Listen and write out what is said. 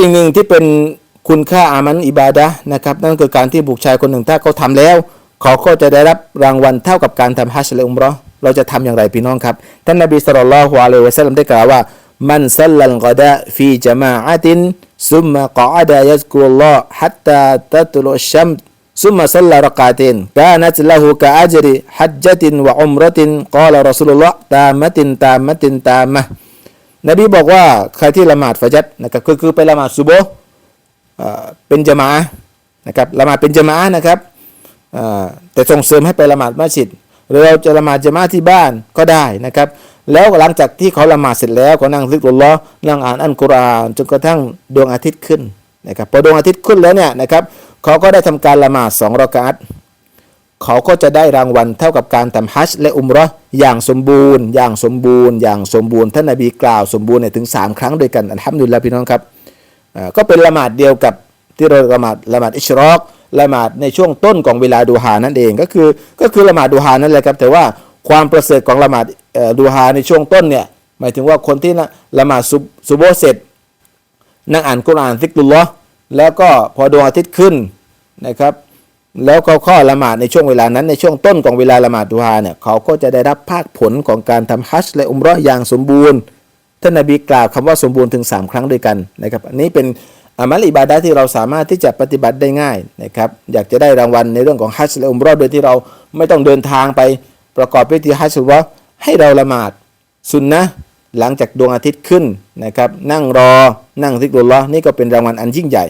สิ่งหนึ่งที่เป็นคุณค่าอามันอิบาดะนะครับนั่นคือการที่บุคชายคนหนึ่งถ้าเขาทาแล้ว เขาก็จะได้รับรางวัลเท่ากับการทำฮัจญ์และอุมรอเราจะทำอย่างไรพี่น้องครับ ท่านนบีสุลต่านละฮ์วะเลวะซัลลัมได้กล่าวว่า มันซัลลัลกอดะฟีจามาอัตินซุมมะกอดะยัสกุลลอฮ์ฮัตตาตัตุลชัมซุมมะซัลลัรกาตินกานัตละหูกะอัจริฮัจจตินวะอุมรตินกอลรอสุลลอฮ์ตามะตินตามะตินตามะ นบีบอกว่าใครที่ละหมาดฟะจัดนะครับคือคือไปละหมาดซุโบเป็นจมะอะนะครับละหมาดเป็นจมะอะนะครับแต่ส่งเสริมให้ไปละหมาดมัสยิดหรือเราจะละหมาดจมะอะห์ที่บ้านก็ได้นะครับ แล้วหลังจากที่เขาละหมาดเสร็จแล้วก็นั่งซิกรุลลอนั่งอ่านอัลกุรอานจนกระทั่งดวงอาทิตย์ขึ้นนะครับพอดวงอาทิตย์ขึ้นแล้วเนี่ยนะครับเขาก็ได้ทำการละหมาดสองรอกาต เขาก็จะได้รางวัลเท่ากับการทำฮัจญ์และอุมราะห์อย่างสมบูรณ์ อย่างสมบูรณ์ อย่างสมบูรณ์ท่านนบีกล่าวสมบูรณ์เนี่ยถึง 3 ครั้งด้วยกันอัลฮัมดุลิลละพี่น้องครับก็เป็นละหมาดเดียวกับที่เราละหมาดละหมาดอิชรอกละหมาดในช่วงต้นของเวลาดูฮานั่นเองก็คือก็คือละหมาดดูฮานั่นแหละครับแต่ว่าความประเสริฐของละหมาดดูฮาในช่วงต้นเนี่ยหมายถึงว่าคนที่นะละหมาดซุบซุโบเสร็จนั่งอ่านกุรอานซิกรุลลอแล้วก็พอดวงอาทิตย์ขึ้นนะครับ แล้วเขาข้อละหมาดในช่วงเวลานั้นในช่วงต้นของเวลาละหมาดดูฮาเนี่ยเขาก็จะได้รับภาคผลของการทำฮัจญและอุมราะห์อย่างสมบูรณ์ท่านนบีกล่าวคำว่าสมบูรณ์ถึง 3 ครั้งด้วยกันนะครับอันนี้เป็นอามัลอิบาดะที่เราสามารถที่จะปฏิบัติได้ง่ายนะครับอยากจะได้รางวัลในเรื่องของฮัจญและอุมราะห์โดยที่เราไม่ต้องเดินทางไปประกอบพิธีฮัจญ์อุมราให้เราละหมาดสุนนะหลังจากดวงอาทิตย์ขึ้นนะครับนั่งรอนั่งซิกรุลลอฮ์นี่ก็เป็นรางวัลอันยิ่งใหญ่